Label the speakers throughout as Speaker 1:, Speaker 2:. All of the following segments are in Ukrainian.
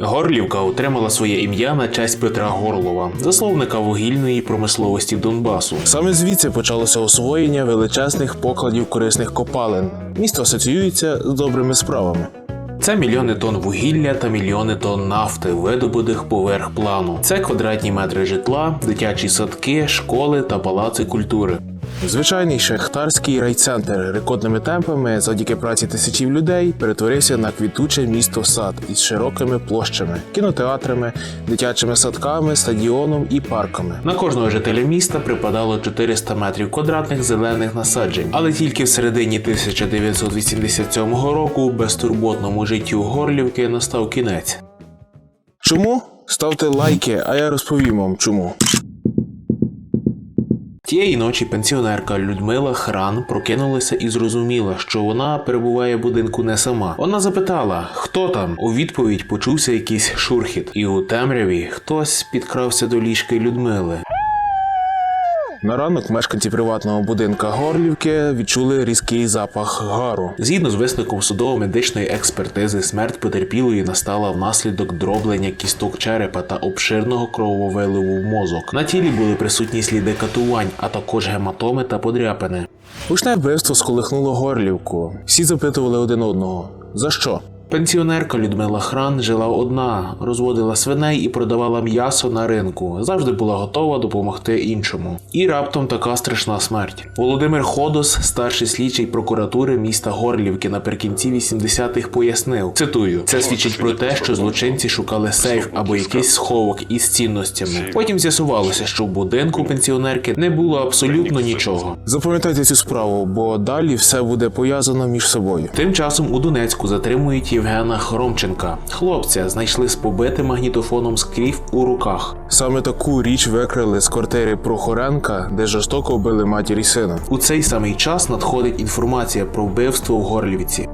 Speaker 1: Горлівка отримала своє ім'я на честь Петра Горлова, засновника вугільної промисловості Донбасу. Саме звідси почалося освоєння величезних покладів корисних копалин. Місто асоціюється з добрими справами. Це мільйони тонн вугілля та мільйони тонн нафти, видобутих поверх плану. Це квадратні метри житла, дитячі садки, школи та палаци культури. Звичайний шахтарський райцентр рекордними темпами завдяки праці тисячів людей перетворився на квітуче місто сад із широкими площами, кінотеатрами, дитячими садками, стадіоном і парками. На кожного жителя міста припадало 400 метрів квадратних зелених насаджень, але тільки в середині 1987 року безтурботному життю Горлівки настав кінець. Чому? Ставте лайки, а я розповім вам чому. Тієї ночі пенсіонерка Людмила Хран прокинулася і зрозуміла, що вона перебуває в будинку не сама. Вона запитала, хто там. У відповідь почувся якийсь шурхіт, і у темряві хтось підкрався до ліжки Людмили. На ранок мешканці приватного будинка Горлівки відчули різкий запах гару. Згідно з висновком судово-медичної експертизи, смерть потерпілої настала внаслідок дроблення кісток черепа та обширного крововиливу в мозок. На тілі були присутні сліди катувань, а також гематоми та подряпини. Гучне вбивство сколихнуло Горлівку. Всі запитували один одного: за що? Пенсіонерка Людмила Хран жила одна, розводила свиней і продавала м'ясо на ринку. Завжди була готова допомогти іншому. І раптом така страшна смерть. Володимир Ходос, старший слідчий прокуратури міста Горлівки наприкінці 80-х пояснив: цитую: це свідчить про те, що злочинці шукали сейф або якийсь сховок із цінностями. Потім з'ясувалося, що в будинку пенсіонерки не було абсолютно нічого. Запам'ятайте цю справу, бо далі все буде пов'язано між собою. Тим часом у Донецьку затримують Євгена Хромченка. Хлопця знайшли з побитим магнітофоном скрів у руках. Саме таку річ викрили з квартири Прохоренка, де жорстоко вбили матір і сина. У цей самий час надходить інформація про вбивство в Горлівці.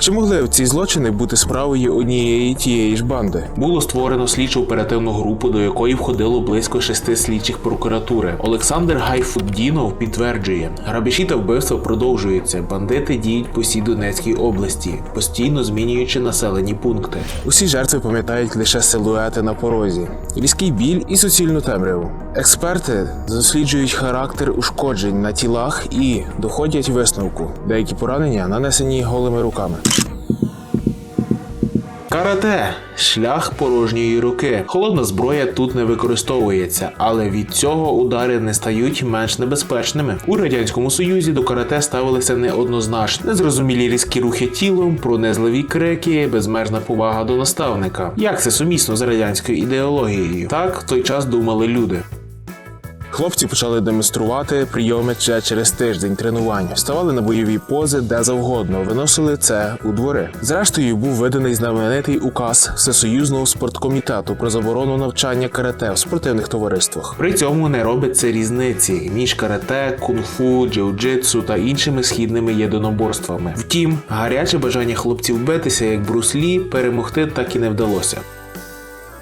Speaker 1: Чи могли ці злочини бути справою однієї тієї ж банди? Було створено слідчо оперативну групу, до якої входило близько шести слідчих прокуратури. Олександр Гайфуддінов підтверджує, грабежі та вбивства продовжуються. Бандити діють по всій Донецькій області, постійно змінюючи населені пункти. Усі жертви пам'ятають лише силуети на порозі, різкий біль і суцільну темряву. Експерти досліджують характер ушкоджень на тілах і доходять висновку. Деякі поранення нанесені голими руками. Карате шлях порожньої руки. Холодна зброя тут не використовується, але від цього удари не стають менш небезпечними. У радянському союзі до карате ставилися неоднозначно. Незрозумілі різкі рухи тілом, пронизливі крики, безмежна повага до наставника. Як це сумісно з радянською ідеологією? Так в той час думали люди. Хлопці почали демонструвати прийоми ще через тиждень тренувань, вставали на бойові пози де завгодно, виносили це у двори. Зрештою, був виданий знаменитий указ Всесоюзного спорткомітету про заборону навчання карате в спортивних товариствах. При цьому не робиться різниці між карате, кунг-фу, джиу-джитсу та іншими східними єдиноборствами. Втім, гаряче бажання хлопців битися як бруслі перемогти так і не вдалося.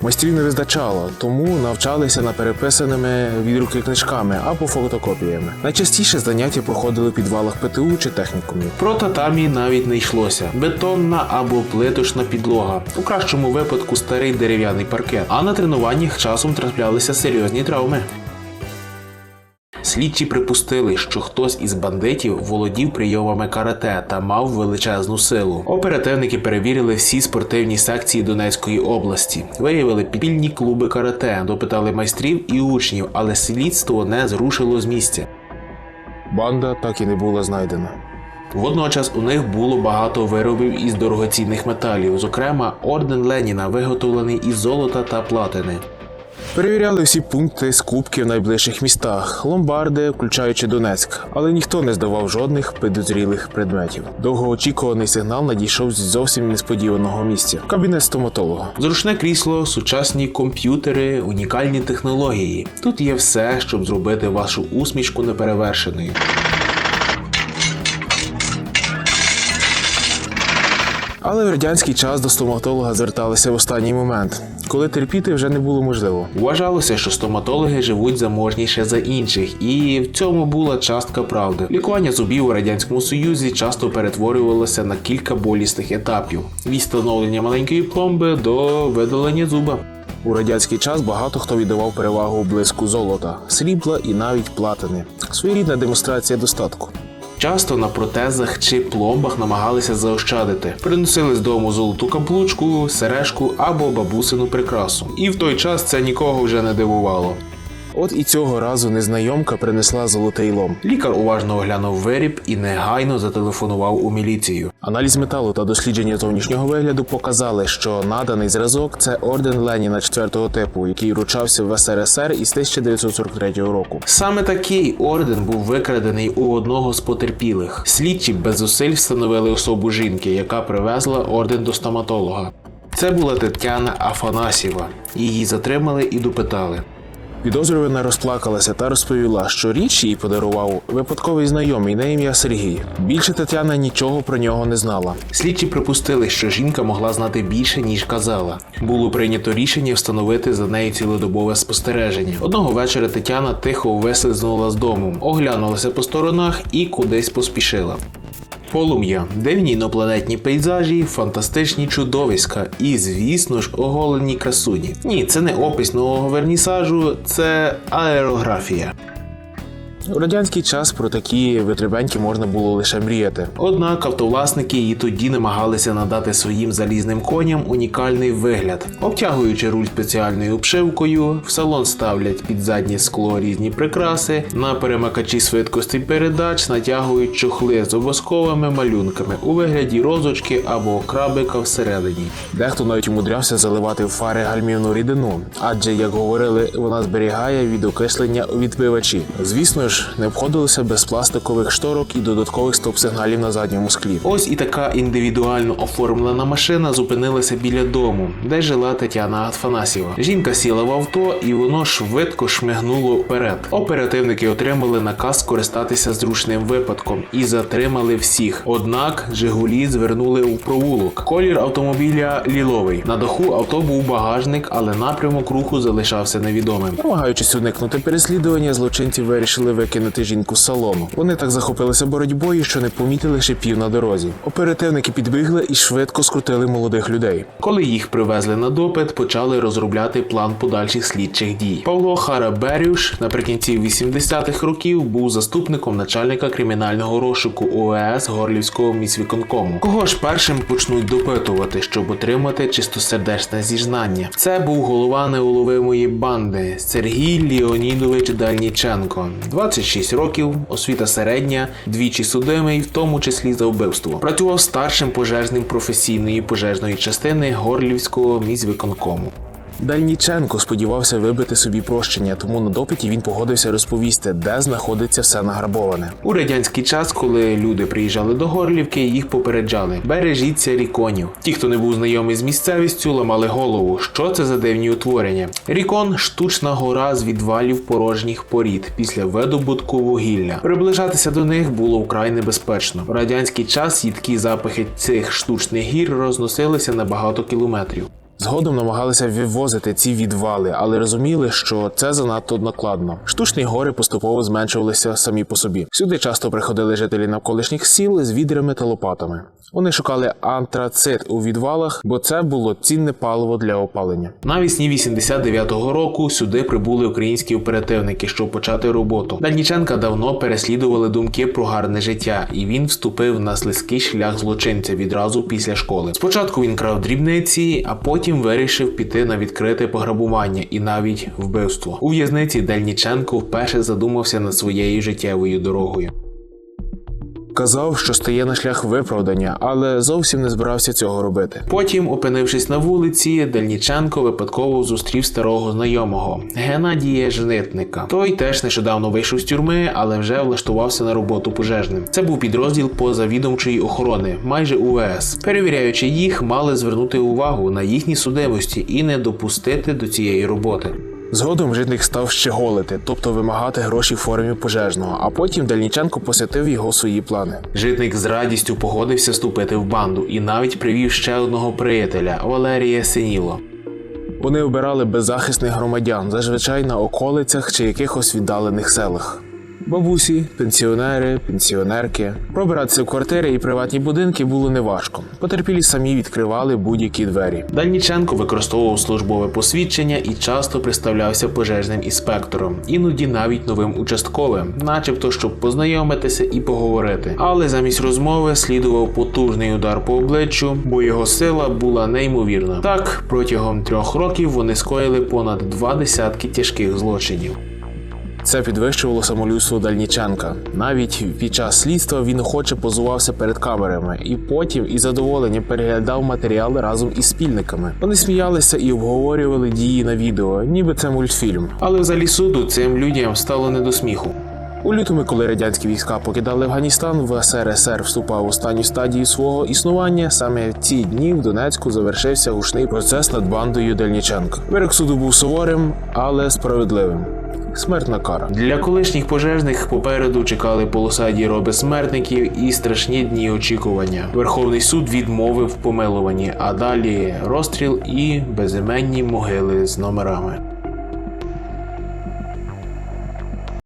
Speaker 1: Майстрів не визначало, тому навчалися на переписаними відруки книжками або фотокопіями. Найчастіше заняття проходили в підвалах ПТУ чи технікумів. Про татамі навіть не йшлося. Бетонна або плиточна підлога, у кращому випадку старий дерев'яний паркет. А на тренуваннях часом траплялися серйозні травми. Слідчі припустили, що хтось із бандитів володів прийомами карате та мав величезну силу. Оперативники перевірили всі спортивні секції Донецької області, виявили підпільні клуби карате, допитали майстрів і учнів, але слідство не зрушило з місця. Банда так і не була знайдена. Водночас у них було багато виробів із дорогоцінних металів, зокрема орден Леніна, виготовлений із золота та платини. Перевіряли всі пункти скупки в найближчих містах, ломбарди, включаючи Донецьк, але ніхто не здавав жодних підозрілих предметів. Довгоочікуваний сигнал надійшов з зовсім несподіваного місця. Кабінет стоматолога. Зручне крісло, сучасні комп'ютери, унікальні технології. Тут є все, щоб зробити вашу усмішку неперевершеною. Але в радянський час до стоматолога зверталися в останній момент, коли терпіти вже не було можливо. Вважалося, що стоматологи живуть заможніше за інших, і в цьому була частка правди. Лікування зубів у радянському союзі часто перетворювалося на кілька болісних етапів: від встановлення маленької пломби до видалення зуба. У радянський час багато хто віддавав перевагу блиску золота, срібла і навіть платини. Своєрідна демонстрація достатку. Часто на протезах чи пломбах намагалися заощадити. Приносили з дому золоту каблучку, сережку або бабусину прикрасу. І в той час це нікого вже не дивувало. От і цього разу незнайомка принесла золотий лом. Лікар уважно оглянув виріб і негайно зателефонував у міліцію. Аналіз металу та дослідження зовнішнього вигляду показали, що наданий зразок це орден Леніна 4-го типу, який вручався в СРСР із 1943 року. Саме такий орден був викрадений у одного з потерпілих. Слідчі без зусиль встановили особу жінки, яка привезла орден до стоматолога. Це була Тетяна Афанасєва. Її затримали і допитали. Підозрювана розплакалася та розповіла, що річ їй подарував випадковий знайомий на ім'я Сергій. Більше Тетяна нічого про нього не знала. Слідчі припустили, що жінка могла знати більше ніж казала. Було прийнято рішення встановити за нею цілодобове спостереження. Одного вечора Тетяна тихо вислизнула з дому, оглянулася по сторонах і кудись поспішила. Полум'я, дивні інопланетні пейзажі, фантастичні чудовиська і, звісно ж, оголені красуні. Ні, це не опис нового вернісажу, це аерографія. У радянський час про такі витребеньки можна було лише мріяти. Однак автовласники і тоді намагалися надати своїм залізним коням унікальний вигляд, обтягуючи руль спеціальною обшивкою, в салон ставлять під заднє скло різні прикраси, на перемикачі швидкості передач натягують чохли з обов'язковими малюнками у вигляді розочки або крабика всередині. Дехто навіть умудрявся заливати в фари гальмівну рідину, адже, як говорили, вона зберігає від окислення у відбивачі. Звісно ж, не обходилося без пластикових шторок і додаткових стоп-сигналів на задньому склі. Ось і така індивідуально оформлена машина зупинилася біля дому, де жила Тетяна Афанасьєва. Жінка сіла в авто, і воно швидко шмигнуло вперед. Оперативники отримали наказ скористатися зручним випадком і затримали всіх. Однак Жигулі звернули у провулок. Колір автомобіля ліловий. На даху авто був багажник, але напрямок руху залишався невідомим. Намагаючись уникнути переслідування, злочинці вирішили викинути жінку з салону. Вони так захопилися боротьбою, що не помітили шипів на дорозі. Оперативники підбігли і швидко скрутили молодих людей. Коли їх привезли на допит, почали розробляти план подальших слідчих дій. Павло Хараберюш наприкінці 80-х років був заступником начальника кримінального розшуку ОЕС Горлівського міськвиконкому. Кого ж першим почнуть допитувати, щоб отримати чистосердечне зізнання? Це був голова неуловимої банди Сергій Леонідович Дальніченко. 26 років, освіта середня, двічі судимий, в тому числі за вбивство. Працював старшим пожежним професійної пожежної частини Горлівського міськвиконкому. Дальніченко сподівався вибити собі прощення, тому на допиті він погодився розповісти, де знаходиться все награбоване. У радянський час, коли люди приїжджали до Горлівки, їх попереджали: бережіться ріконів. Ті, хто не був знайомий з місцевістю, ламали голову. Що це за дивні утворення? Рікон штучна гора з відвалів порожніх порід після видобутку вугілля. Приближатися до них було вкрай небезпечно. В радянський час їдкі запахи цих штучних гір розносилися на багато кілометрів. Згодом намагалися вивозити ці відвали, але розуміли, що це занадто накладно. Штучні гори поступово зменшувалися самі по собі. Сюди часто приходили жителі навколишніх сіл з відрами та лопатами. Вони шукали антрацит у відвалах, бо це було цінне паливо для опалення. Навісні 89-го року сюди прибули українські оперативники, щоб почати роботу. Дальніченка давно переслідували думки про гарне життя, і він вступив на слизький шлях злочинця відразу після школи. Спочатку він крав дрібниці, а потім вирішив піти на відкрите пограбування і навіть вбивство. У в'язниці Дальніченко вперше задумався над своєю життєвою дорогою. Казав, що стає на шлях виправдання, але зовсім не збирався цього робити. Потім, опинившись на вулиці, Дальніченко випадково зустрів старого знайомого Геннадія Жнитника. Той теж нещодавно вийшов з тюрми, але вже влаштувався на роботу пожежним. Це був підрозділ позавідомчої охорони, майже УВС. Перевіряючи їх, мали звернути увагу на їхні судимості і не допустити до цієї роботи.
Speaker 2: Згодом житник став ще голити, тобто вимагати гроші в формі пожежного, а потім Дальніченко посвятив його свої плани.
Speaker 1: Житник з радістю погодився вступити в банду і навіть привів ще одного приятеля Валерія Синіло.
Speaker 2: Вони обирали беззахисних громадян, зазвичай на околицях чи якихось віддалених селах. Бабусі, пенсіонери, пенсіонерки. Пробиратися в квартири і приватні будинки було неважко. Потерпілі самі відкривали будь-які двері.
Speaker 1: Дальніченко використовував службове посвідчення і часто представлявся пожежним інспектором, іноді навіть новим участковим, начебто щоб познайомитися і поговорити. Але замість розмови слідував потужний удар по обличчю, бо його сила була неймовірна. Так, протягом трьох років вони скоїли понад два десятки тяжких злочинів.
Speaker 2: Це підвищувало самолюбство Дальніченка. Навіть під час слідства він охоче позувався перед камерами і потім із задоволенням переглядав матеріали разом із спільниками. Вони сміялися і обговорювали дії на відео, ніби це мультфільм.
Speaker 1: Але в залі суду цим людям стало не до сміху.
Speaker 2: У лютому, коли радянські війська покидали Афганістан, в СРСР вступав у останню стадію свого існування. Саме в ці дні в Донецьку завершився гучний процес над бандою Дальніченка. Вирок суду був суворим, але справедливим. Смертна кара.
Speaker 1: Для колишніх пожежних попереду чекали полосаді роби смертників і страшні дні очікування. Верховний суд відмовив помилуванні, а далі розстріл і безіменні могили з номерами.